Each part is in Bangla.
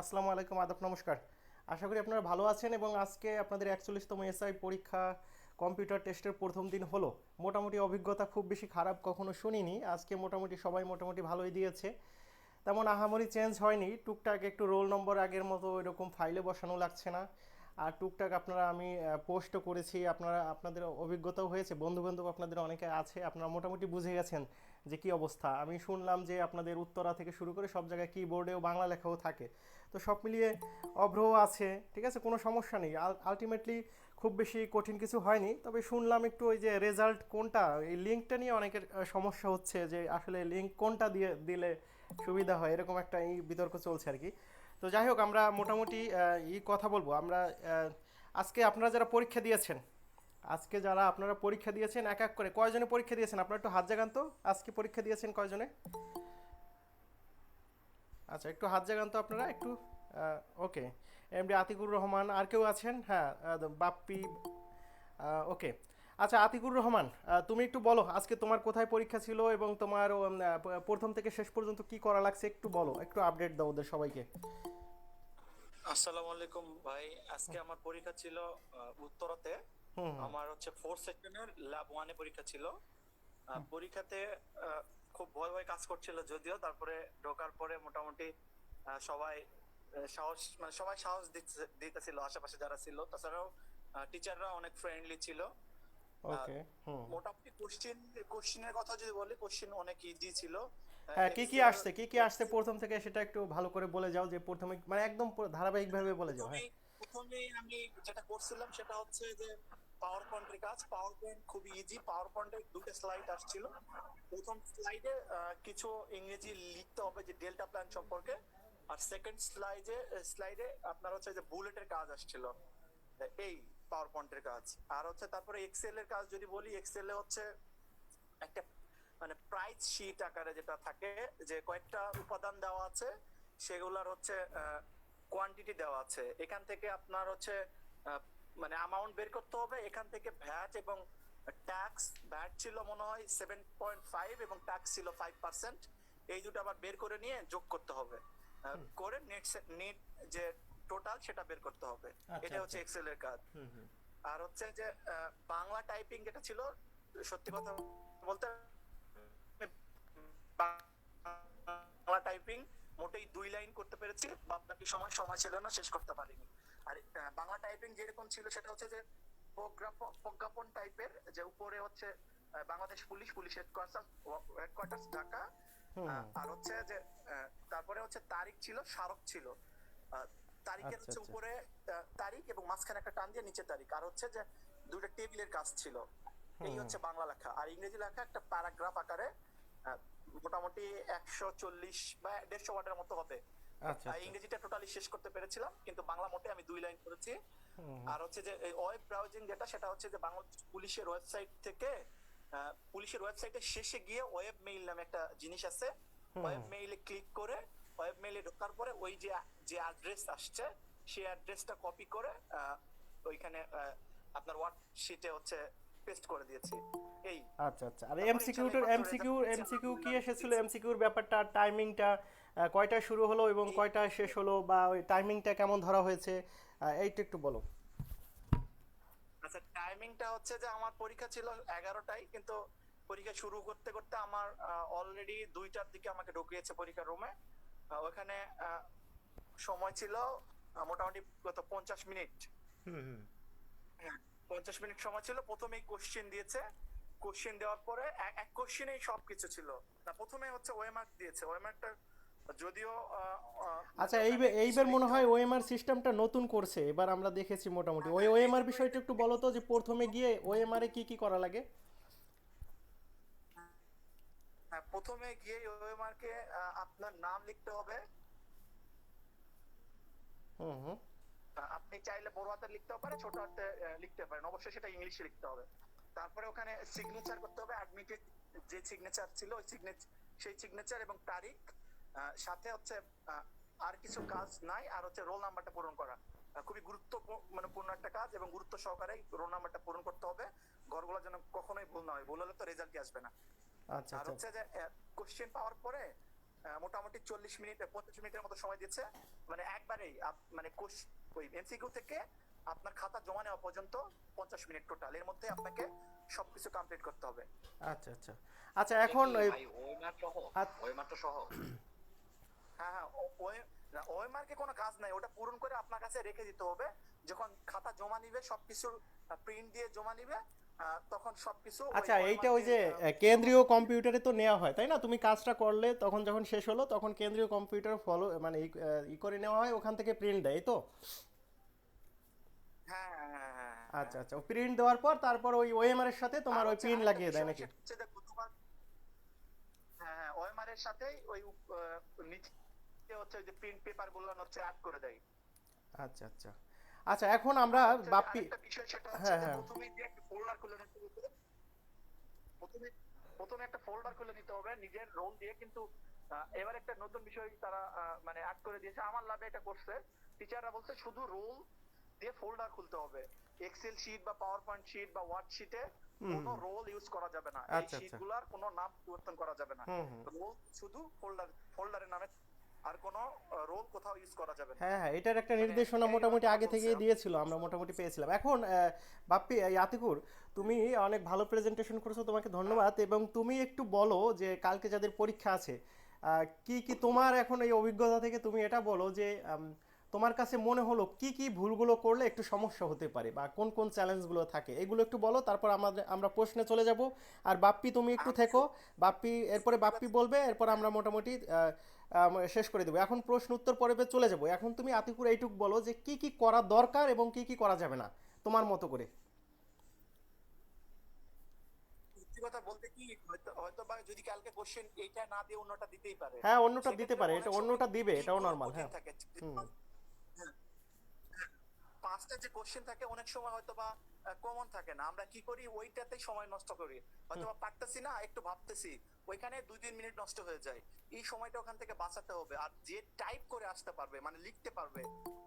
আসসালামু আলাইকুম, আদাব নমস্কার। আশা করি আপনারা ভালো আছেন এবং আজকে আপনাদের একচল্লিশতম এসআই পরীক্ষা কম্পিউটার টেস্টের প্রথম দিন হলো। মোটামুটি অভিজ্ঞতা খুব বেশি খারাপ কখনো শুনিনি। আজকে মোটামুটি সবাই মোটামুটি ভালোই দিয়েছে। তেমন আহামরি চেঞ্জ হয়নি। টুকটাক একটু রোল নম্বর আগের মতো এরকম ফাইলে বসানো লাগছে না। আর টুকটাক আপনারা আমি পোস্টও করেছি। আপনারা, আপনাদের অভিজ্ঞতাও হয়েছে। বন্ধু বান্ধব আপনাদের অনেকে আছে। আপনারা মোটামুটি বুঝে গেছেন। যে কি অবস্থা? আমি শুনলাম যে আপনাদের উত্তরা থেকে শুরু করে সব জায়গায় কিবোর্ডেও বাংলা লেখাও থাকে। তো সব মিলিয়ে অভ্রও আছে, ঠিক আছে? কোনো সমস্যা নেই। আলটিমেটলি খুব বেশি কঠিন কিছু হয়নি। তবে শুনলাম একটু ওই যে রেজাল্ট কোনটা? এই লিঙ্কটা নিয়ে অনেকের সমস্যা হচ্ছে যে আসলে লিঙ্ক কোনটা দিয়ে, দিলে সুবিধা হয়? এরকম একটা এই বিতর্ক চলছে আর কি। তো যাই হোক, আমরা মোটামুটি ই কথা বলব। আমরা আজকে আপনারা যারা পরীক্ষা দিয়েছেন আজকে যারা আপনারা পরীক্ষা দিয়েছেন, এক এক করে, কয়জনে পরীক্ষা দিয়েছেন? আপনারা একটু হাত জাগান তো। আজকে পরীক্ষা দিয়েছেন কয়জনে? আচ্ছা একটু হাত জাগান তো আপনারা, একটু ওকে। এমডি আতিকুর রহমান, আর কেউ আছেন? হ্যাঁ বাপ্পি ওকে। আচ্ছা আতিকুর রহমান তুমি একটু বলো, আজকে তোমার কোথায় পরীক্ষা ছিল এবং তোমার প্রথম থেকে শেষ পর্যন্ত কি করা লাগছে একটু বলো, একটু আপডেট দাও ওদের সবাইকে। আসসালামু আলাইকুম ভাই, আজকে আমার পরীক্ষা ছিল উত্তরাতে। আমার হচ্ছে ফোর্থ সেকশনের ল্যাব ওয়ানে পরীক্ষা ছিল। পরীক্ষাতে খুব ভয় ভয় কাজ করছিল যদিও তারপরে ঢোকার পরে মোটামুটি সবাই সাহস মানে সবাই সাহস দিতেছিল আশেপাশে যারা ছিল। তাছাড়াও টিচাররা অনেক ফ্রেন্ডলি ছিল। ওকে হুম। মোটামুটি কোশ্চেন কোশ্চেনের কথা যদি বলি কোশ্চেন অনেক ইজি ছিল। হ্যাঁ কি কি আসছে কি কি আসছে প্রথম থেকে সেটা একটু ভালো করে বলে যাও যে প্রথমে মানে একদম ধারাবাহিকভাবে বলে যাও হ্যাঁ। প্রথমেই আমি যেটা করছিলাম সেটা হচ্ছে যে পাওয়ার পয়েন্টের কাজ পাওয়ার পয়েন্ট খুবই ইজি পাওয়ার পয়েন্টে দুটো স্লাইড আসছিল। প্রথম স্লাইডে কিছু ইংরেজি লিখতে হবে যে ডেল্টা প্ল্যান সম্পর্কে। আর সেকেন্ড স্লাইডে স্লাইডে আপনার হচ্ছে যে বুলেটের কাজ আসছিল। এই পাওয়ার পয়েন্টের কাজ। আর হচ্ছে তারপরে এক্সেল এর কাজ যদি বলি এক্সেল হচ্ছে একটা মানে প্রাইস শিট আকারে যেটা থাকে, যে কয়েকটা উপাদান দেওয়া আছে, সেগুলোর হচ্ছে কোয়ান্টিটি দেওয়া আছে। এখান থেকে আপনার হচ্ছে মানে অ্যামাউন্ট বের করতে হবে। এখান থেকে ভ্যাট এবং ট্যাক্স ভ্যাট ছিল মনে হয় সেভেন পয়েন্ট ফাইভ এবং ট্যাক্স ছিল ফাইভ পার্সেন্ট এই দুটো আবার বের করে নিয়ে যোগ করতে হবে। করে নেট নেট যে টোটাল সেটা বের করতে হবে। আচ্ছা, এটা হচ্ছে আচ্ছা। এক্সেল এর কাজ। আর হচ্ছে যে বাংলা টাইপিং যেটা ছিল সত্যি কথা বলতে বাংলা টাইপিং মোটেই দুই লাইন করতে পেরেছি। বাকি সময় সময় ছিল না শেষ করতে পারিনি। আর বাংলা টাইপিং যেরকম ছিল সেটা হচ্ছে যে প্রজ্ঞাপন টাইপের যে উপরে হচ্ছে Bangladesh police police headquarter Dhaka. আর হচ্ছে যে তারপরে হচ্ছে তারিখ ছিল স্মারক ছিল। তারিখের আচ্ছা, হচ্ছে আচ্ছা। উপরে তারিখ এবং মাঝখানে একটা টান দিয়ে নিচে তারিখ। আর হচ্ছে যে দুটো টেবিলের কাজ ছিল। এই হচ্ছে বাংলা লেখা। আর ইংরেজি লেখা একটা প্যারাগ্রাফ আকারে মোটামুটি একশো চল্লিশ বা দেড়শো ওয়ার্ডের মতো হবে। ইংরেজিটা টোটালি শেষ করতে পেরেছিলাম কিন্তু বাংলা মোটে আমি দুই লাইন করেছি। আর হচ্ছে যে ওয়েব ব্রাউজিং যেটা সেটা হচ্ছে যে বাংলাদেশ পুলিশের ওয়েবসাইট থেকে পুলিশের ওয়েবসাইটে শেষে গিয়ে ওয়েব মেইল নামে একটা জিনিস আছে। ওয়েব মেইলে ক্লিক করে ওয়েব মেইলে ঢোকার পরে ওই যে যে অ্যাড্রেস আসছে সেই অ্যাড্রেসটা কপি করে ওইখানে আপনার ওয়ার্কশিটে হচ্ছে পেস্ট করে দিয়েছি। এই। আচ্ছা আচ্ছা। আর তারপরে এমসিকিউ এমসিকিউ কি এসেছিল? এমসিকিউর ব্যাপারটা টাইমিংটা কয়টায় শুরু হলো এবং কয়টায় শেষ হলো বা ওই টাইমিংটা কেমন ধরা হয়েছে? এইটা একটু বলো। আচ্ছা টাইমিংটা হচ্ছে যে আমার পরীক্ষা ছিল এগারোটায় কিন্তু পরীক্ষা শুরু করতে করতে আমার অলরেডি দুইটার দিকে আমাকে ঢুকিয়েছে পরীক্ষার রুমে ওখানে সময় ছিল মোটামুটি কত পঞ্চাশ মিনিট। হ্যাঁ, পঞ্চাশ মিনিট সময় ছিল প্রথমেই কোশ্চেন দিয়েছে। কোশ্চেন দেওয়ার পরে এক- এক কোশ্চেনেই সবকিছু ছিল। না প্রথমে হচ্ছে ওয়েমার্ক দিয়েছে। ওয়েমার্কটা যদিও আচ্ছা এইবার এইবার মনে হয় ওএমআর সিস্টেমটা নতুন করছে। এবার আমরা দেখেছি মোটামুটি। ওই ওএমআর বিষয়টা একটু বলো তো যে প্রথমে গিয়ে ওএমআর এ কি কি করা লাগে? হ্যাঁ, প্রথমে গিয়ে ওয়েমার্কে আপনার নাম লিখতে হবে। হুম হুম। আপনি চাইলে বড় হাতে লিখতেও পারেন ছোট হাতে লিখতে পারেন। অবশ্যই সেটা ইংলিশে লিখতে হবে। তারপরে ওখানে সিগনেচার করতে হবে। অ্যাডমিটেড যে সিগনেচার ছিল ওই সিগনেচার সেই সিগনেচার এবং তারিখ সাথে হচ্ছে আর কিছু কাজ নাই আর হচ্ছে রোল নাম্বারটা পূরণ করা। খুবই গুরুত্ব মানে পূর্ণ একটা কাজ এবং গুরুত্ব সহকারে রোল নাম্বারটা পূরণ করতে হবে। ঘরগুলো যেন কখনোই ভুল না হয় ভুল হলে তো রেজাল্টই আসবে না। আচ্ছা আর আচ্ছা হচ্ছে যে কোশ্চেন পাওয়ার পরে মোটামুটি চল্লিশ মিনিট পঁচিশ মিনিটের মতো সময় দিচ্ছে। মানে একবারেই মানে কোশ ওই এমসিকিউ থেকে আপনার খাতা জমা নেওয়া পর্যন্ত পঞ্চাশ মিনিট টোটাল এর মধ্যে আপনাকে সবকিছু কমপ্লিট করতে হবে। আচ্ছা আচ্ছা। আচ্ছা এখন ওই ভাই ওয়েমার সহ ওয়েমার তো সহ। হ্যাঁ হ্যাঁ ওএমআর কোনো কাজ নাই ওটা পূরণ করে আপনার কাছে রেখে দিতে হবে। যখন খাতা জমা নিবে সবকিছু প্রিন্ট দিয়ে জমা নিবে তখন সবকিছু আচ্ছা এইটা ওই যে কেন্দ্রীয় কম্পিউটারে তো নেওয়া হয় তাই না? তুমি কাজটা করলে তখন যখন শেষ হলো তখন কেন্দ্রীয় কম্পিউটার ফলো মানে ই- করে নেওয়া হয় ওখান থেকে প্রিন্ট দেয় তো? হ্যাঁ হ্যাঁ আচ্ছা আচ্ছা প্রিন্ট দেওয়ার পর তারপর ওই ওএমআর এর সাথে তোমার ওই পিন লাগিয়ে দেয় নাকি? হ্যাঁ ওএমআর এর সাথেই ওই নিচে হচ্ছে যে প্রিন্ট পেপারগুলো হচ্ছে অ্যাড করে দেয়। আচ্ছা আচ্ছা। আচ্ছা এখন আমরা বাপ্পি বিষয় সেটা হচ্ছে হ্যাঁ, হ্যাঁ। প্রথমেই যে একটা ফোল্ডার খুলে নিতে হবে। প্রথমে প্রথমে একটা ফোল্ডার খুলে নিতে হবে নিজের রোল দিয়ে কিন্তু এবার একটা নতুন বিষয় তারা মানে অ্যাড করে দিয়েছে। আমার লাভে এটা করছে। টিচাররা বলছে শুধু রোল দিয়ে ফোল্ডার খুলতে হবে। এক্সেল শিট বা পাওয়ার পয়েন্ট শিট বা ওয়ার্ড শিটে কোনো রোল ইউজ করা যাবে না। এই আচ্ছা, আচ্ছা। শিটগুলোর কোনো নাম পরিবর্তন করা যাবে না। রোল শুধু ফোল্ডার ফোল্ডারের নামে আর কোনো রোল কোথাও ইউজ করা যাবে হ্যাঁ হ্যাঁ এটার একটা নির্দেশনা এই মোটামুটি আগে থেকেই দিয়েছিল আমরা মোটামুটি পেয়েছিলাম। এখন বাপ্পি আতিকুর তুমি অনেক ভালো প্রেজেন্টেশন করেছ তোমাকে ধন্যবাদ। এবং তুমি একটু বলো যে কালকে যাদের পরীক্ষা আছে কি কি তোমার এখন এই অভিজ্ঞতা থেকে তুমি এটা বলো যে তোমার কাছে মনে হলো কি কি ভুলগুলো করলে একটু সমস্যা হতে পারে বা কোন কোন চ্যালেঞ্জগুলো থাকে? এগুলো একটু বলো তারপর আমাদের আমরা প্রশ্নে চলে যাব। আর বাপ্পি তুমি একটু থেকো। বাপ্পি এরপরে বাপ্পি বলবে এরপর আমরা মোটামুটি শেষ করে দেবো। এখন প্রশ্ন উত্তর পর্বে চলে যাব। এখন তুমি আতিকুর এইটুক বলো যে কি কি করা দরকার এবং কি কি করা যাবে না তোমার মতো করে। কথা বলতে কি হয়তো বা যদি কালকে কোশ্চেন এইটা না দিয়ে অন্যটা দিতেই পারে। হ্যাঁ অন্যটা দিতে পারে। এটা অন্যটা দিবে। এটাও নর্মাল কঠিন হ্যাঁ। হ্যাঁ। পাঁচটা যে কোশ্চেন থাকে অনেক সময় হয়তো বা কমন থাকে না। আমরা কি করি? ওইটাতেই সময় নষ্ট করি। হয়তো বা পারতেছি না একটু ভাবতেছি। ওইখানে দুই তিন মিনিট নষ্ট হয়ে যায়। এই সময়টা ওখান থেকে বাঁচাতে হবে। আর যে টাইপ করে আসতে পারবে মানে লিখতে পারবে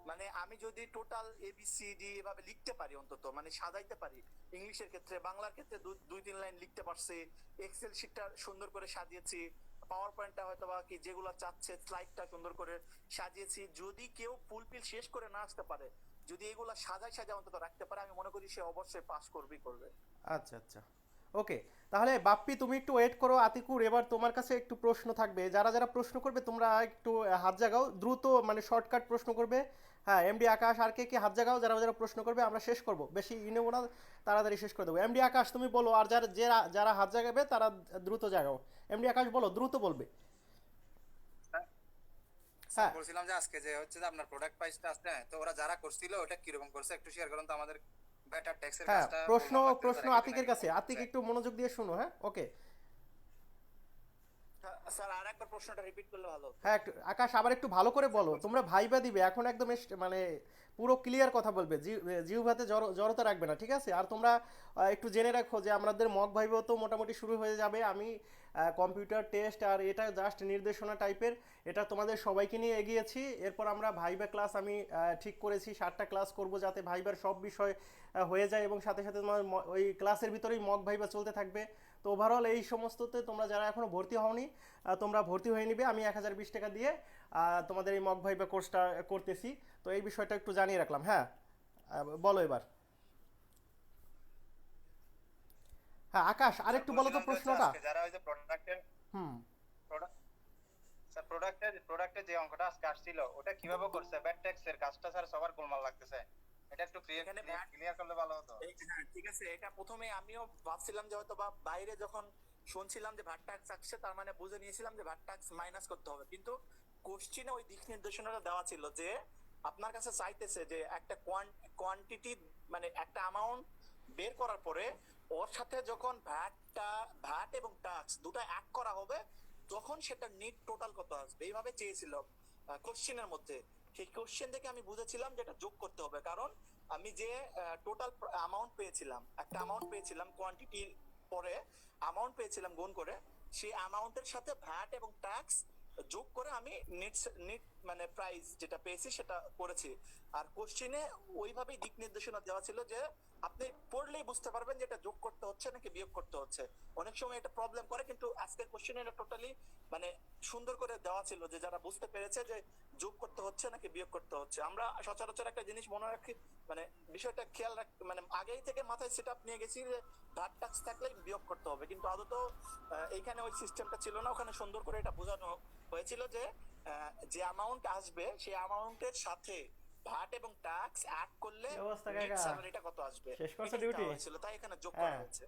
মানে আমি যদি total A B C D এভাবে লিখতে পারি অন্তত মানে সাজাইতে পারি, ইংলিশের ক্ষেত্রে, বাংলার ক্ষেত্রে দুই তিন লাইন লিখতে পারছি এক্সেল শিটটা সুন্দর করে সাজিয়েছি পাওয়ার পয়েন্টটা হয়তো বা কি যেগুলো চাচ্ছে স্লাইডটা সুন্দর করে সাজিয়েছি, যদি কেউ ফুলফিল শেষ করে না আসতে পারে, যদি এগুলা সাজাই সাজা অন্তত রাখতে পারে, আমি মনে করি সে অবশ্যই পাস করবেই করবে। আচ্ছা আচ্ছা। ওকে তাহলে বাপ্পি তুমি একটু ওয়েট করো আতিকুর এবার তোমার কাছে একটু প্রশ্ন থাকবে। যারা যারা প্রশ্ন করবে তোমরা একটু হাত জাগাও। দ্রুত মানে শর্টকাট প্রশ্ন করবে। হ্যাঁ এমডি আকাশ আর কে কে হাত জাগাও যারা যারা প্রশ্ন করবে আমরা শেষ করব। বেশি ই নেব না তাড়াতাড়ি শেষ করে দেবো। এমডি আকাশ তুমি বলো আর যারা যারা যারা হাত জাগাবে তারা দ্রুত জাগাও। এমডি আকাশ বলো দ্রুত বলবে। হ্যাঁ। বলছিলাম যে আজকে যে হচ্ছে যে আপনার প্রোডাক্ট প্রাইসটা আসছে তো ওরা যারা করছিল ওটা কীরকম করছে একটু শেয়ার করুন তো আমাদের। বেটার ট্যাক্সের হ্যাঁ প্রশ্ন প্রশ্ন আতিকের কাছে। আতিক একটু মনোযোগ দিয়ে শুনো হ্যাঁ? ওকে হ্যাঁ, স্যার আরেকবার প্রশ্নটা রিপিট করলে ভালো হ্যাঁ একটু আকাশ আবার একটু ভালো করে বলো। তোমরা ভাইবা দিবে। এখন একদম মানে পুরো ক্লিয়ার কথা বলবে। জি- জিহ্বাতে জড়- জড়তা রাখবে না, ঠিক আছে? আর তোমরা একটু জেনে রাখো যে আমাদের মক ভাইবাও তো মোটামুটি শুরু হয়ে যাবে। আমি কম্পিউটার টেস্ট আর এটা জাস্ট নির্দেশনা টাইপের এটা তোমাদের সবাইকে নিয়ে এগিয়েছি। এরপর আমরা ভাইবা ক্লাস আমি ঠিক করেছি ষাটটা ক্লাস করব যাতে ভাইবার সব বিষয় হয়ে যায় এবং সাথে সাথে তোমার ওই ক্লাসের ভিতরেই মক ভাইবা চলতে থাকবে। তো ওভারঅল এই সমস্ততে তোমরা যারা এখনও ভর্তি হওনি তোমরা ভর্তি হয়ে নিবে। আমি এক হাজার বিশ টাকা দিয়ে তোমাদের এই মক ভাইবা কোর্সটা করতেছি। তো এই বিষয়টা একটু জানিয়ে রাখলাম হ্যাঁ? বলো এবার। হ্যাঁ আকাশ আরেকটু বলো তো প্রশ্নটা। যারা ওই যে প্রোডাক্টের হুম। স্যার প্রোডাক্টের প্রোডাক্টের যে অঙ্কটা আজকে আসছিল ওটা কীভাবে করছে? ট্যাক্স এর কাজটা স্যার সবার গোলমাল লাগতেছে। এটা একটু ক্লিয়ার করলে ভালো হতো। হ্যাঁ, ঠিক আছে। এটা প্রথমে আমিও ভাবছিলাম যে হয়তো বা বাইরে যখন শুনছিলাম যে ভাট ট্যাক্স আসছে তার মানে বুঝে নিয়েছিলাম যে ভাট ট্যাক্স মাইনাস করতে হবে। কিন্তু কোশ্চিনে ওই দিক নির্দেশনাটা দেওয়া ছিল যে, আপনার কাছে চাইতেছে যে একটা কোয়ান্টিটি মানে একটা অ্যামাউন্ট বের করার পরে ওর সাথে যখন ভ্যাটটা ভ্যাট এবং ট্যাক্স দুটো এক করা হবে, তখন সেটা নিট টোটাল কত আসবে? এইভাবে চেয়েছিল কোশ্চেনের মধ্যে। সেই কোশ্চেন থেকে আমি বুঝেছিলাম যে এটা যোগ করতে হবে। কারণ আমি যে টোটাল অ্যামাউন্ট পেয়েছিলাম, একটা অ্যামাউন্ট পেয়েছিলাম কোয়ান্টিটির পরে অ্যামাউন্ট পেয়েছিলাম গুণ করে, সেই অ্যামাউন্টের সাথে ভ্যাট এবং ট্যাক্স যোগ করে আমি নেট নেট মানে প্রাইজ যেটা পেয়েছি সেটা করেছি। আর কোশ্চেনে ওইভাবেই দিক নির্দেশনা দেওয়া ছিল যে আপনি পড়লেই বুঝতে পারবেন যে এটা যোগ করতে হচ্ছে নাকি বিয়োগ করতে হচ্ছে। অনেক সময় এটা প্রবলেম করে কিন্তু আজকের কোশ্চেনে এটা টোটালি মানে সুন্দর করে দেওয়া ছিল যে যারা বুঝতে পেরেছে যে যোগ করতে হচ্ছে নাকি বিয়োগ করতে হচ্ছে। আমরা সচরাচর একটা জিনিস মনে রাখি মানে বিষয়টা খেয়াল রাখ মানে আগেই থেকে মাথায় সেট আপ নিয়ে গেছি যে ভাট ট্যাক্স থাকলে বিয়োগ করতে হবে। কিন্তু আদত এইখানে ওই সিস্টেমটা ছিল না ওখানে সুন্দর করে এটা বোঝানো হয়েছিল যে যে অ্যামাউন্ট আসবে সেই অ্যামাউন্টের সাথে ভাট এবং ট্যাক্স অ্যাড করলে স্যালারিটা কত আসবে। শেষ করছ ডিউটি? হয়েছিল তাই এখানে যোগ করা হ্যাঁ। হয়েছে।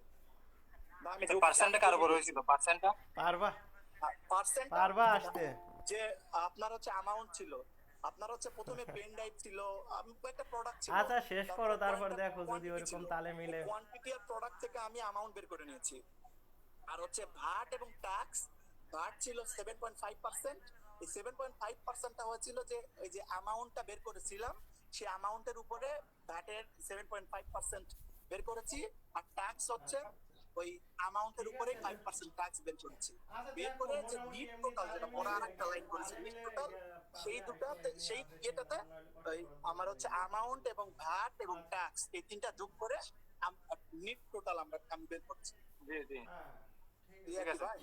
আমি যোগ- পার্সেন্টটা কার উপর হয়েছিল। পার্সেন্টটা পারবা। পার্সেন্ট পারবা আসতে। যে আপনার হচ্ছে অ্যামাউন্ট ছিল আপনার হচ্ছে প্রথমে পেন ড্রাইভ ছিল একটা প্রোডাক্ট ছিল। আচ্ছা শেষ করো তারপর দেখো যদি ওরকম তালে মিলে। কোয়ান্টিটি আর প্রোডাক্ট থেকে আমি অ্যামাউন্ট বের করে নিয়েছি। আর হচ্ছে ভাট এবং ট্যাক্স ভাট ছিল 7.5% এই 7.5%টা হয়েছিল যে এই যে অ্যামাউন্টটা বের করেছিলাম সেই অ্যামাউন্টের উপরে ভ্যাটের 7.5% বের করেছি। আর ট্যাক্স হচ্ছে ওই অ্যামাউন্টের উপরে 5% ট্যাক্স বের করেছি। বের করে যে নিট টোটাল যেটা বড় আরেকটা লাইন করেছি নিট টোটাল সেই দুটাতে সেই ইয়েটাতে ওই আমার হচ্ছে অ্যামাউন্ট এবং ভ্যাট এবং ট্যাক্স এই তিনটা যোগ করে নিট টোটাল আমরা আমি বের করছি। জি জি। ঠিক আছে। ভাই?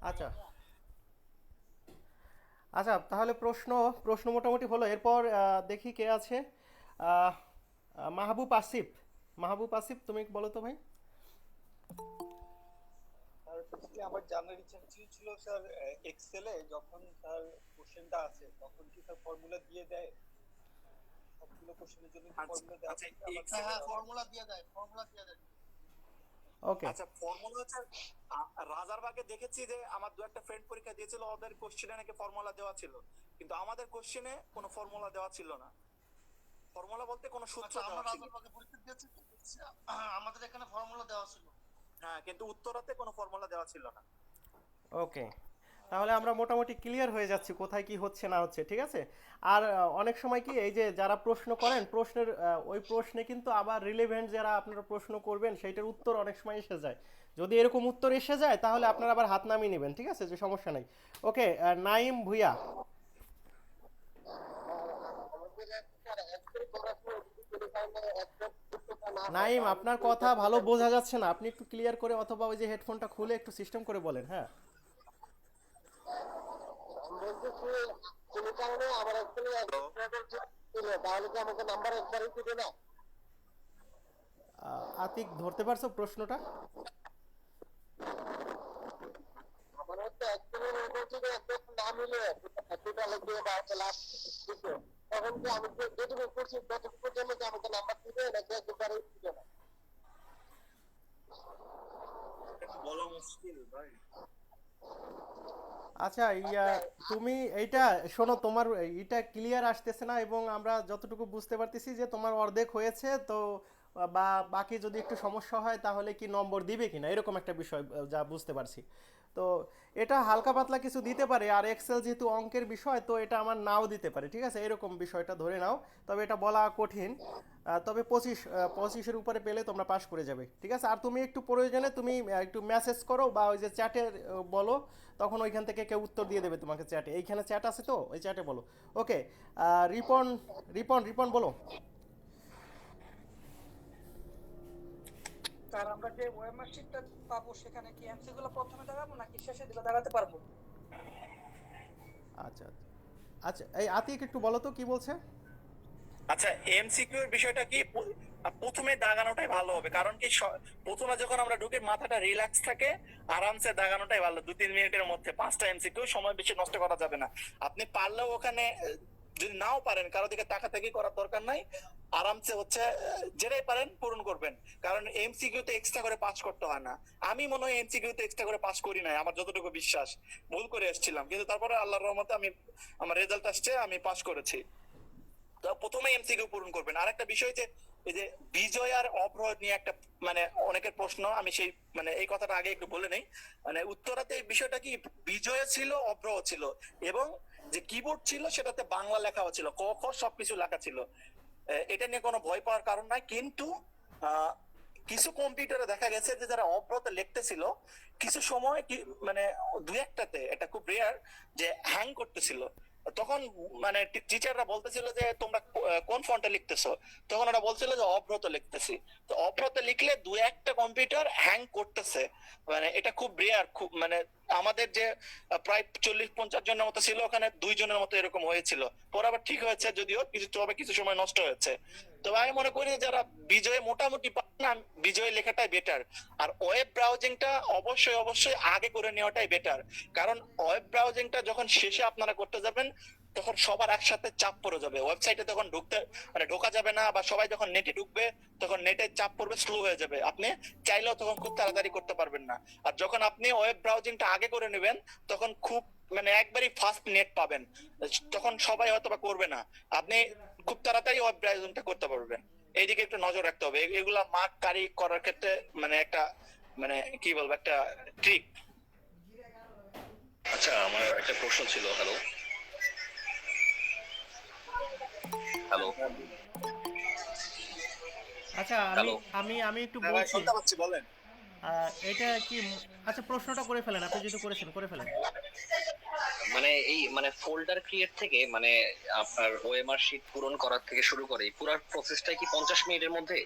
আচ্ছা। আচ্ছা তাহলে প্রশ্ন প্রশ্ন মোটামুটি হলো। এরপর আহ, দেখি কে আছে। মাহবুব আসিফ। মাহবুব আসিফ তুমি বলো তো ভাই। বেসিক্যালি আমার জানার ইচ্ছা ছিল স্যার এক্সেলে যখন স্যার কোশ্চেনটা আছে তখন কি স্যার ফর্মুলা দিয়ে দেয়? সবগুলো কোশ্চেনের জন্য আচ্ছা, ফর্মুলা দেওয়া আচ্ছা, থাকে? আমার- Excel- হ্যাঁ ফর্মুলা দিয়ে দেয় ফর্মুলা দিয়ে দেয়। ওকে আচ্ছা ফর্মুলা হচ্ছে রাজারবাগে দেখেছি যে আমার দু একটা ফ্রেন্ড পরীক্ষা দিয়েছিল ওদের কোশ্চেনে নাকি ফর্মুলা দেওয়া ছিল। কিন্তু আমাদের কোশ্চেনে কোনো ফর্মুলা দেওয়া ছিল না। ফর্মুলা বলতে কোনো সূত্র আচ্ছা দেওয়া ছিল। আমাদের এখানে ফর্মুলা দেওয়া ছিল। হ্যাঁ কিন্তু উত্তরাতে কোনো ফর্মুলা দেওয়া ছিল না। ওকে তাহলে আমরা মোটামুটি ক্লিয়ার হয়ে যাচ্ছি কোথায় কি হচ্ছে না হচ্ছে ঠিক আছে? আর অনেক সময় কি এই যে যারা প্রশ্ন করেন প্রশ্নের ওই প্রশ্নে কিন্তু আবার রিলেভেন্ট যারা আপনারা প্রশ্ন করবেন সেইটার উত্তর অনেক সময় এসে যায়। যদি এরকম উত্তর এসে যায় তাহলে আপনারা আবার হাত নামিয়ে নেবেন ঠিক আছে? যে সমস্যা নাই। ওকে নাইম ভুইয়া। নাইম আপনার কথা ভালো বোঝা যাচ্ছে না। আপনি একটু ক্লিয়ার করে অথবা ওই যে হেডফোনটা খুলে একটু সিস্টেম করে বলেন হ্যাঁ। আতিক ধরতে পারছ প্রশ্নটা? আমার হচ্ছে অ্যাকচুয়ালি বলছি যে তখন কি আমি যেটুকু করছি ততটুকুর জন্য কি আমাকে নাম্বার দিবে নাকি একবারই দিবে না বলা মুশকিল ভাই। আচ্ছা ইয়া তুমি এইটা শোনো তোমার এটা ক্লিয়ার আসতেছে না এবং আমরা যতটুকু বুঝতে পারতেছি যে তোমার অর্ধেক হয়েছে তো বা বাকি যদি একটু সমস্যা হয় তাহলে কি নম্বর দিবে কিনা? এরকম একটা বিষয় যা বুঝতে পারছি। তো এটা হালকা পাতলা কিছু দিতে পারে, আর এক্সেল যেহেতু অঙ্কের বিষয়, তো এটা আমার নাও দিতে পারে, ঠিক আছে? এরকম বিষয়টা ধরে নাও, তবে এটা বলা কঠিন। তবে পঁচিশ পঁচিশের উপরে পেলে তোমরা পাশ করে যাবে, ঠিক আছে? আর তুমি একটু প্রয়োজনে তুমি একটু মেসেজ করো বা ওই যে চ্যাটে বলো, তখন ওইখান থেকে কেউ উত্তর দিয়ে দেবে তোমাকে চ্যাটে এইখানে চ্যাট আছে তো? ওই চ্যাটে বলো। ওকে রিপন রিপন রিপন বলো। স্যার আমরা যে ওএমআর শিটটা পাবো সেখানে কি প্রথমে দেখাবো নাকি শেষে দিকে দেখাতে পারব? আচ্ছা আচ্ছা এই আতিক একটু বলো তো কি বলছে? আচ্ছা এমসিকিউ এর বিষয়টা কি? প্রথমে দাগানোটাই ভালো হবে। কারণ কি প্রথমে যখন আমরা ঢুকে মাথাটা রিল্যাক্স থাকে আরামসে দাগানোটাই ভালো। দু তিন মিনিটের মধ্যে পাঁচটা এমসিকিউ সময় বেশি নষ্ট করা যাবে না। আপনি পারলেও ওখানে যদি নাও পারেন কারও দিকে তাকাতাকি করার দরকার নাই। আরামসে হচ্ছে, যেটাই পারেন পূরণ করবেন। কারণ এমসিকিউ তে এক্সট্রা করে পাস করতে হয় না। আমি মনে হয় এমসিকিউ তে এক্সট্রা করে পাস করি নাই, আমার যতটুকু বিশ্বাস। ভুল করে এসেছিলাম। কিন্তু তারপরে আল্লাহর রহমতে আমি, আমার রেজাল্ট আসছে, আমি পাস করেছি। তো প্রথমে এমসিকিউ পূরণ করবেন। আরেকটা বিষয় যে, এই যে বিজয় আর অভ্রহ নিয়ে একটা মানে অনেকের প্রশ্ন, আমি সেই মানে এই কথাটা আগে একটু বলে নেই। মানে উত্তরাতে এই বিষয়টা কি, বিজয় ছিল অভ্রহ ছিল? এবং যে কিবোর্ড ছিল, সেটাতে বাংলা লেখাও ছিল। ক, খ সবকিছু লেখা ছিল। এটা নিয়ে কোনো ভয় পাওয়ার কারণ নাই। কিন্তু কিছু কম্পিউটারে দেখা গেছে যে যারা অব্রত লিখতেছিল, কিছু সময় কি মানে দুই একটাতে, এটা খুব রেয়ার যে হ্যাং করতেছিল। তখন মানে টিচাররা বলতেছিল যে, তোমরা কোন ফন্টে লিখতেছো? তখন ওরা বলছিল যে, অব্রত লিখতেছি। তো অব্রত লিখলে দু একটা কম্পিউটার হ্যাং করতেছে। মানে এটা খুব রেয়ার খুব মানে আমাদের যে প্রায় চল্লিশ পঞ্চাশ জনের মতো ছিল, ওখানে দুই জনের মতো এরকম হয়েছিল। পরে আবার ঠিক হয়েছে যদিও, কিছু তবে কিছু সময় নষ্ট হয়েছে। তবে আমি মনে করি যারা বিজয়ে মোটামুটি পান না, বিজয় লেখাটাই বেটার আর ওয়েব ব্রাউজিংটা অবশ্যই অবশ্যই আগে করে নেওয়াটাই বেটার কারণ ওয়েব ব্রাউজিংটা যখন শেষে আপনারা করতে যাবেন তখন সবার একসাথে চাপ পড়ে যাবে। ওয়েবসাইটে তখন ঢুকতে মানে ঢোকা যাবে না বা সবাই যখন নেটে ঢুকবে, তখন নেটের চাপ পড়বে স্লো হয়ে যাবে। আপনি চাইলেও তখন খুব তাড়াতাড়ি করতে পারবেন না। আর যখন আপনি ওয়েব ব্রাউজিংটা আগে করে নেবেন, তখন খুব মানে একবারই ফাস্ট নেট পাবেন। তখন সবাই হয়তো বা করবে না। আপনি খুব তাড়াতাড়ি ওয়েব ব্রাউজিংটা করতে পারবেন। এইদিকে একটু নজর রাখতে হবে। এগুলা মার্ক কারি করার ক্ষেত্রে মানে একটা মানে কি বলব, একটা ট্রিক আচ্ছা আমার একটা প্রশ্ন ছিল হ্যালো হ্যালো আচ্ছা আমি আমি আমি একটু হ্যাঁ বলছি। শুনতে পাচ্ছি বলেন? এটা কি আচ্ছা প্রশ্নটা করে ফেলেন আপনি যেহেতু করেছেন করে ফেলেন। মানে এই মানে ফোল্ডার ক্রিয়েট থেকে মানে আপনার ওএমআর শিট পূরণ করার থেকে শুরু করে পুরো প্রসেসটাই কি পঞ্চাশ মিনিটের মধ্যে?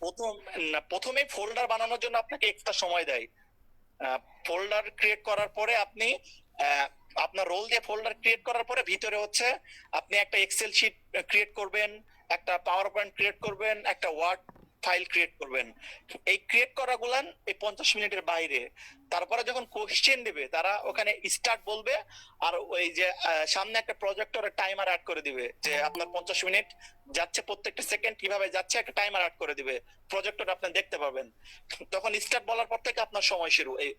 প্রথম না প্রথমে ফোল্ডার বানানোর জন্য আপনাকে এক্সট্রা সময় দেয়। ফোল্ডার ক্রিয়েট করার পরে আপনি আহ, আপনার রোল দিয়ে ফোল্ডার ক্রিয়েট করার পরে ভিতরে হচ্ছে আপনি একটা এক্সেল শিট ক্রিয়েট করবেন, একটা পাওয়ার পয়েন্ট ক্রিয়েট করবেন, একটা ওয়ার্ড ফাইল ক্রিয়েট করবেন। এই ক্রিয়েট করা গুলান এই পঞ্চাশ মিনিটের বাইরে। তারপরে যখন কোশ্চেন দেবে, তারা ওখানে স্টার্ট বলবে আর ওই যে সামনে একটা প্রজেক্টর টাইমার অ্যাড করে দিবে যে আপনার পঞ্চাশ মিনিট যাচ্ছে প্রত্যেকটা সেকেন্ড কীভাবে যাচ্ছে, একটা টাইমার অ্যাড করে দিবে। প্রজেক্টর আপনি দেখতে পাবেন। তখন স্টার্ট বলার পর থেকে আপনার সময় শুরু। এই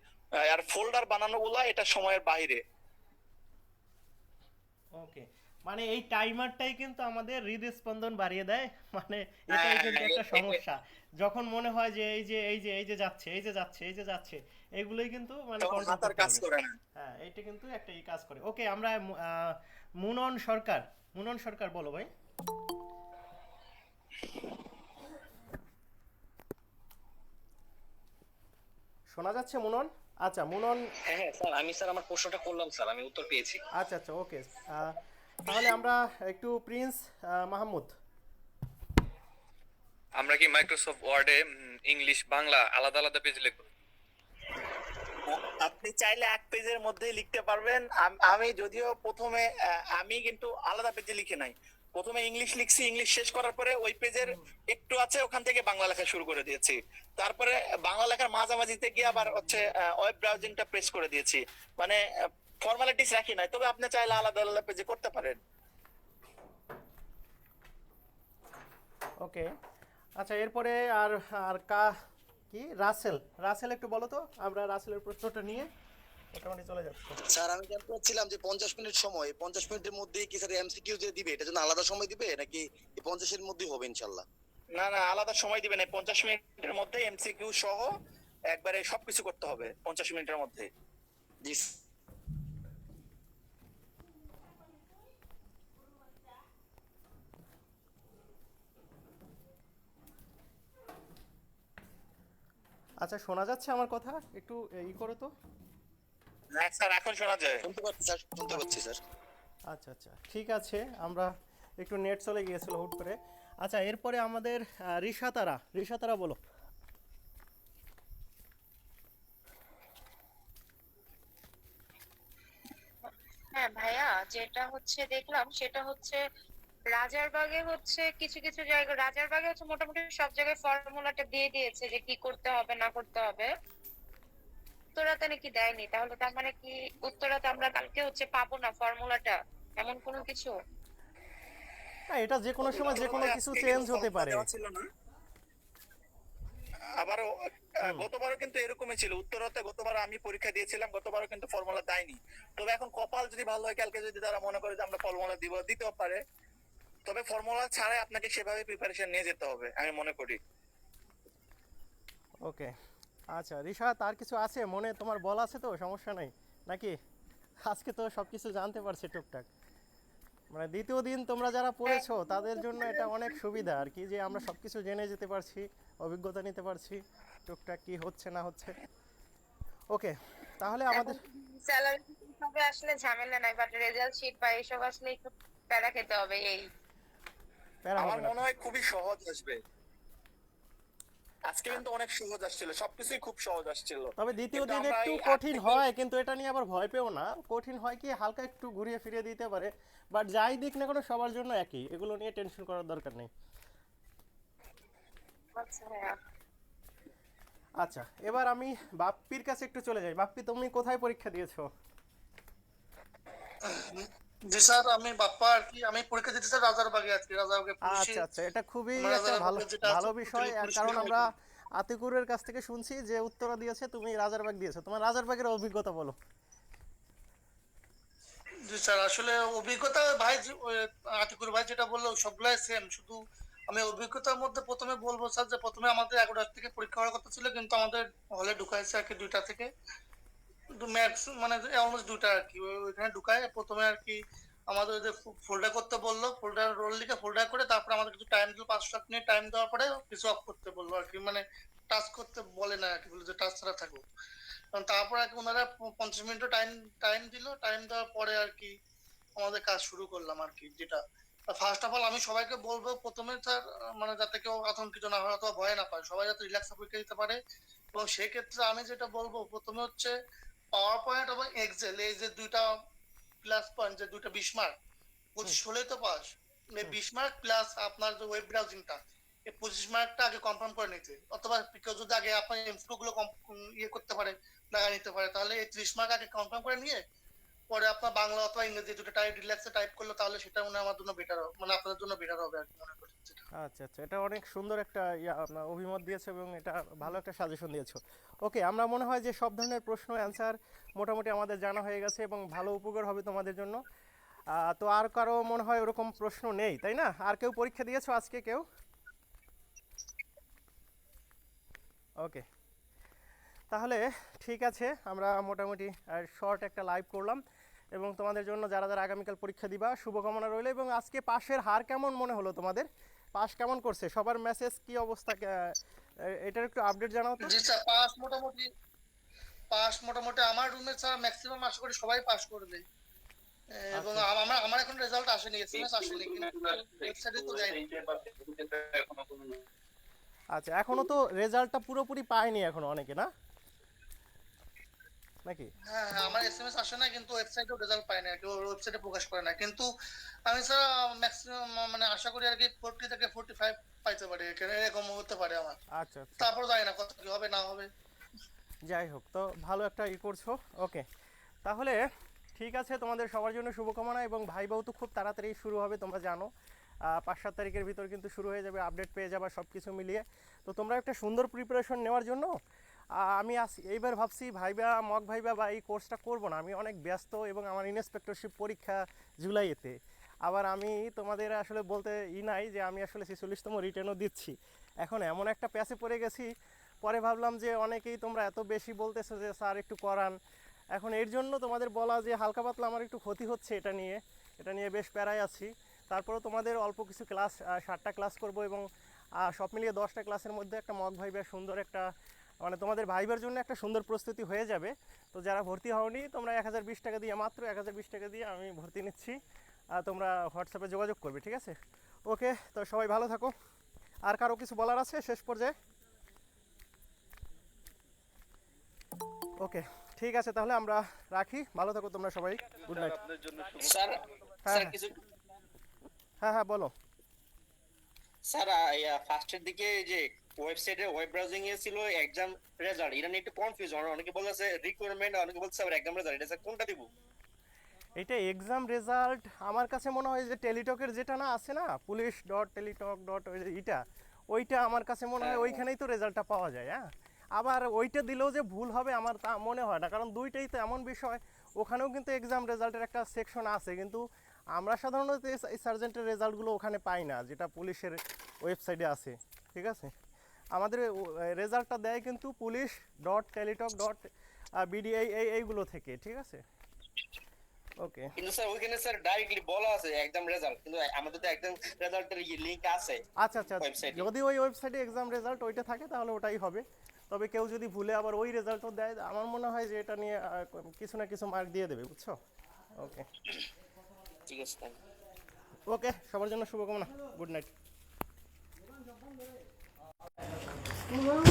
আর ফোল্ডার বানানো গুলা এটা সময়ের বাইরে। ওকে মানে এই টাইমারটাই কিন্তু আমাদের হৃদস্পন্দন বাড়িয়ে দেয়। মানে এটাই হ্যাঁ, কিন্তু একটা এ- এ- সমস্যা। যখন মনে হয় যে এই যে এই যে এই যে যাচ্ছে এই যে যাচ্ছে এই যে যাচ্ছে এগুলোই কিন্তু মানে কাজ করে না। হ্যাঁ এটা কিন্তু একটা ই কাজ করে। ওকে আমরা মুনন সরকার। মুনন সরকার বলো ভাই। শোনা যাচ্ছে মুনন? আচ্ছা মুনন হ্যাঁ হ্যাঁ স্যার আমি স্যার আমার প্রশ্নটা করলাম স্যার আমি উত্তর পেয়েছি। আচ্ছা আচ্ছা ওকে। তাহলে আমরা একটু প্রিন্স মাহমুদ। আমরা কি মাইক্রোসফট ওয়ার্ডে ইংলিশ বাংলা আলাদা আলাদা পেজ লিখব? আপনি চাইলে এক পেজের মধ্যেই লিখতে পারবেন। আমি যদিও প্রথমে আহ, আমি কিন্তু আলাদা পেজে লিখে নাই। প্রথমে ইংলিশ লিখছি ইংলিশ শেষ করার পরে ওই পেজের একটু আছে ওখান থেকে বাংলা লেখা শুরু করে দিয়েছি। তারপরে বাংলা লেখার মাঝামাঝিতে গিয়ে আবার হচ্ছে ওয়েব ব্রাউজিংটা প্রেস করে দিয়েছি। মানে ফর্মালিটিস রাখি নাই তবে আপনি চাইলে আলাদা আলাদা পেজে করতে পারেন। ওকে আচ্ছা এরপরে আর আর কা কি? রাসেল। রাসেল একটু বলো তো আমরা রাসেলের প্রশ্নটা নিয়ে। মোটামুটি চলে যাচ্ছি। স্যার আমি জানতে চাচ্ছিলাম যে পঞ্চাশ মিনিট সময় পঞ্চাশ মিনিটের মধ্যে কি স্যার এমসিকিউ যে দিবে? এটা জন্য আলাদা সময় দিবে নাকি এই পঞ্চাশের মধ্যেই হবে ইনশাল্লাহ না না আলাদা সময় দিবেন এই পঞ্চাশ মিনিটের মধ্যে এমসিকিউ সহ একবারে সবকিছু করতে হবে পঞ্চাশ মিনিটের মধ্যে। জি আচ্ছা শোনা যাচ্ছে আমার কথা? একটু ই করো তো। স্যার এখন শোনা যায়। শুনতে পাচ্ছি স্যার শুনতে পাচ্ছি স্যার। আচ্ছা আচ্ছা ঠিক আছে আমরা একটু নেট চলে গিয়েছিল হুট করে। আচ্ছা এরপরে আমাদের বলো। হ্যাঁ ভাইয়া যেটা হচ্ছে দেখলাম সেটা হচ্ছে রাজারবাগে হচ্ছে কিছু কিছু জায়গা রাজারবাগে হচ্ছে মোটামুটি সব জায়গায় ফর্মুলাটা দিয়ে দিয়েছে যে কি করতে হবে না করতে হবে। উত্তরাতে নাকি দেয়নি? তাহলে তার মানে কি উত্তরাতে আমরা কালকে হচ্ছে পাবো না ফর্মুলাটা এমন কোনো কিছু? হ্যাঁ এটা যে কোনো সময় যে কোনো কিছু চেঞ্জ হতে পারে। আবারও গতবারও কিন্তু এরকমই ছিল। উত্তরতে গতবার আমি পরীক্ষা দিয়েছিলাম গতবারও কিন্তু ফর্মুলা দেয়নি। তবে এখন কপাল যদি ভালো হয় কালকে যদি তারা মনে করে যে আমরা ফর্মুলা দিব দিতেও পারে। তবে ফর্মুলা ছাড়াই আপনাকে সেভাবে প্রিপারেশন নিয়ে যেতে হবে আমি মনে করি। ওকে আচ্ছা রিশা তার কিছু আছে? মনে তোমার বল আছে তো? সমস্যা নাই। নাকি? আজকে তো সব কিছু জানতে পারছে টুকটাক। মানে দ্বিতীয় দিন তোমরা যারা পড়েছো তাদের জন্য এটা অনেক সুবিধা আর কি যে আমরা সব কিছু জেনে যেতে পারছি অভিজ্ঞতা নিতে পারছি টুকটাক কি হচ্ছে না হচ্ছে। ওকে তাহলে আমাদের স্যালারি আসলে ঝামেলা নাই বাট রেজাল্ট শিট বা এইসব আসলে একটু প্যারা খেতে হবে এই। প্যারা আমার মনে হয় খুবই সহজ আসবে। আজকে কিন্তু অনেক সহজ আসছিল সবকিছুই খুব সহজ আসছিল। তবে দ্বিতীয় দিন একটু কঠিন হয় কিন্তু এটা নিয়ে আবার ভয় পেও না। কঠিন হয় কি হালকা একটু ঘুরিয়ে ফিরিয়ে দিতে পারে। বাট যাই দিক না কোনো সবার জন্য একই। এগুলো নিয়ে টেনশন করার দরকার নেই। আচ্ছা আচ্ছা এবার আমি বাপ্পির কাছে একটু চলে যাই। বাপ্পি তুমি কোথায় পরীক্ষা দিয়েছ? জি স্যার আমি বাপ্পা আর কি আমি পরীক্ষা দিতে স্যার রাজারবাগে আজকে। রাজারবাগে আচ্ছা আচ্ছা এটা খুবই একটা ভালো ভালো বিষয় কারণ আমরা আতিকুরের কাছ থেকে শুনছি যে উত্তরা দিয়েছে তুমি রাজারবাগ দিয়েছ। তোমার রাজারবাগের অভিজ্ঞতা বলো। জি স্যার আসলে অভিজ্ঞতা ভাই আতিকুর ভাই যেটা বলল সবগুলাই সেম শুধু আমি অভিজ্ঞতার মধ্যে প্রথমে বলব স্যার যে প্রথমে আমাদের এগারোটা থেকে পরীক্ষা হওয়ার কথা ছিল কিন্তু আমাদের হলে ঢুকাইছে আর কি দুইটা থেকে। ম্যাক্স মানে অলমোস্ট দুইটা আর কি। ওইখানে ঢুকায়, প্রথমে আর কি আমাদের ওই যে ফোল্ডার করতে বলল ফোল্ডার রোল লিখে ফোল্ডার করে তারপরে আমাদের কিছু টাইম দিল, পাঁচ সাত মিনিট টাইম দেওয়ার পরে কিছু অফ করতে বলল আর কি। মানে টাচ করতে বলে না আর কি, বলে যে টাচ ছাড়া থাকো কারণ তারপর আর কি ওনারা পঞ্চাশ মিনিটও টাইম টাইম দিল টাইম দেওয়ার পরে আর কি আমাদের কাজ শুরু করলাম আর কি, যেটা। ফার্স্ট অফ অল আমি সবাইকে বলব, প্রথমে স্যার মানে যাতে কেউ আতঙ্কিত না হয়, অথবা ভয় না পায়, সবাই যাতে রিল্যাক্স পরীক্ষা দিতে পারে। এবং সেক্ষেত্রে আমি যেটা বলব, প্রথমে হচ্ছে পাওয়ার পয়েন্ট এবং এক্সেল এই যে দুইটা প্লাস পয়েন্ট যে দুইটা বিশ মার্ক পঁচিশ হলেই তো পাস। বিশ মার্ক প্লাস আপনার যে ওয়েব ব্রাউজিংটা এই পঁচিশ মার্কটা আগে কনফার্ম করে নিতে। অথবা কেউ যদি আগে আপনার এমসিকিউ গুলো ইয়ে করতে পারে লাগা নিতে পারে তাহলে এই ত্রিশ মার্ক আগে কনফার্ম করে নিয়ে পরে আপনার বাংলা অথবা ইংরেজি দুটো টাইপ রিল্যাক্সে টাইপ করল তাহলে সেটা মনে আমার জন্য বেটার হবে মানে আপনাদের জন্য বেটার হবে আর কি মনে করি আচ্ছা আচ্ছা এটা অনেক সুন্দর একটা আপনার অভিমত দিয়েছে এবং এটা ভালো একটা সাজেশন দিয়েছ। ওকে আমরা মনে হয় যে সব ধরনের প্রশ্ন অ্যান্সার মোটামুটি আমাদের জানা হয়ে গেছে এবং ভালো উপকার হবে তোমাদের জন্য। তো আর কারও মনে হয় ওরকম প্রশ্ন নেই, তাই না? আর কেউ পরীক্ষা দিয়েছ আজকে কেউ? ওকে তাহলে ঠিক আছে, আমরা মোটামুটি শর্ট একটা লাইভ করলাম। এবং তোমাদের জন্য যারা যারা আগামীকাল পরীক্ষা দিবা শুভকামনা রইল এবং আজকে পাশের হার কেমন মনে হলো তোমাদের? পাস কেমন করছে? সবার মেসেজ কি অবস্থা? এটার একটু আপডেট জানাও তো। জি স্যার পাস মোটামুটি পাস মোটামুটি আমার রুমে স্যার ম্যাক্সিমাম আশা করি সবাই পাস করবে। এবং আমার আমার এখন রেজাল্ট আসেনি এসএমএস আসেনি কিন্তু ওয়েবসাইটে তো যায়নি আচ্ছা এখনও তো রেজাল্টটা পুরোপুরি পায়নি এখনও অনেকে না? নাকি? হ্যাঁ হ্যাঁ আমার এসএমএস আসে না কিন্তু ওয়েবসাইটেও রেজাল্ট পাই না কেউ ওয়েবসাইটে প্রকাশ করে না। কিন্তু আমি স্যার ম্যাক্সিমাম মানে আশা করি আর কি ফোরটি থেকে ফোরটি ফাইভ পাইতে পারি এরকম হতে পারে আমার। আচ্ছা আচ্ছা। তারপর জানি না কত কি হবে না হবে। যাই হোক তো ভালো একটা ই করছ। ওকে তাহলে ঠিক আছে তোমাদের সবার জন্য শুভকামনা এবং ভাই বউ তো খুব তাড়াতাড়ি শুরু হবে তোমরা জানো। পাঁচ সাত তারিখের ভিতর কিন্তু শুরু হয়ে যাবে আপডেট পেয়ে যাবে সব কিছু মিলিয়ে। তো তোমরা একটা সুন্দর প্রিপারেশন নেওয়ার জন্য আমি এইবার ভাবছি ভাইবা মক ভাইবা বা এই কোর্সটা করব না। আমি অনেক ব্যস্ত এবং আমার ইন্সপেক্টরশিপ পরীক্ষা জুলাইতে। আবার আমি তোমাদের আসলে বলতে ই নাই যে আমি আসলে ছেচল্লিশতম রিটার্নও দিচ্ছি। এখন এমন একটা প্যাসে পড়ে গেছি। পরে ভাবলাম যে অনেকেই তোমরা এত বেশি বলতেছো যে স্যার একটু করান। এখন এর জন্য তোমাদের বলা যে হালকা পাতলা আমার একটু ক্ষতি হচ্ছে এটা নিয়ে। এটা নিয়ে বেশ প্যারায় আছি। তারপরেও তোমাদের অল্প কিছু ক্লাস ষাটটা ক্লাস করব এবং সব মিলিয়ে দশটা ক্লাসের মধ্যে একটা মক ভাইবার সুন্দর একটা মানে তোমাদের ভাইবার জন্য একটা সুন্দর প্রস্তুতি হয়ে যাবে। তো যারা ভর্তি হওনি তোমরা এক হাজার বিশ টাকা দিয়ে মাত্র এক হাজার বিশ টাকা দিয়ে আমি ভর্তি নিচ্ছি। আর তোমরা হোয়াটসঅ্যাপে যোগাযোগ করবে ঠিক আছে? ওকে তো সবাই ভালো থাকো। আর কারও কিছু বলার আছে শেষ পর্যায়ে? ওকে ঠিক আছে তাহলে আমরা রাখি। ভালো থাকো তোমরা সবাই। গুড নাইট হ্যাঁ হ্যাঁ। হ্যাঁ হ্যাঁ বলো। স্যার ফার্স্টের দিকে যে ওয়েবসাইটে ওয়েব ব্রাউজিং এ ছিল এক্সাম রেজাল্ট এটা নিয়ে একটু কনফিউজন অনেকে বলছে রিকোয়ারমেন্ট অনেকে বলছে আবার এক্সাম রেজাল্ট এটা কোনটা দিব? এটা এক্সাম রেজাল্ট আমার কাছে মনে হয় যে টেলিটকের যেটা না আছে না পুলিশ ডট টেলিটক ডট ইটা ওইটা আমার কাছে মনে হয় ওইখানেই তো রেজাল্টটা পাওয়া যায় হ্যাঁ? আবার ওইটা দিলেও যে ভুল হবে আমার তা মনে হয় না কারণ দুইটাই তো এমন বিষয় ওখানেও কিন্তু এক্সাম রেজাল্টের একটা সেকশন আছে কিন্তু আমরা সাধারণত এই সার্জেন্টের রেজাল্টগুলো ওখানে পাই না যেটা পুলিশের ওয়েবসাইটে আছে ঠিক আছে? আমাদের রেজাল্টটা দেয় কিন্তু police dot Teletalk dot BD এই এই- এইগুলো থেকে ঠিক আছে? ওকে কিন্তু স্যার ওইখানে স্যার ডাইরেক্টলি বলা আছে একদম রেজাল্ট কিন্তু আমাদের তো একদম রেজাল্টের লিংক আছে আচ্ছা আচ্ছা এ। যদি ওই ওয়েবসাইটে এক্সাম রেজাল্ট ওইটা থাকে তাহলে ওটাই হবে। তবে কেউ যদি ভুলে আবার ওই রেজাল্টও দেয় আমার মনে হয় যে এটা নিয়ে কিছু না কিছু মার্ক দিয়ে দেবে বুঝছ? ওকে ঠিক আছে ওকে সবার জন্য শুভকামনা। Good night Bunu mu?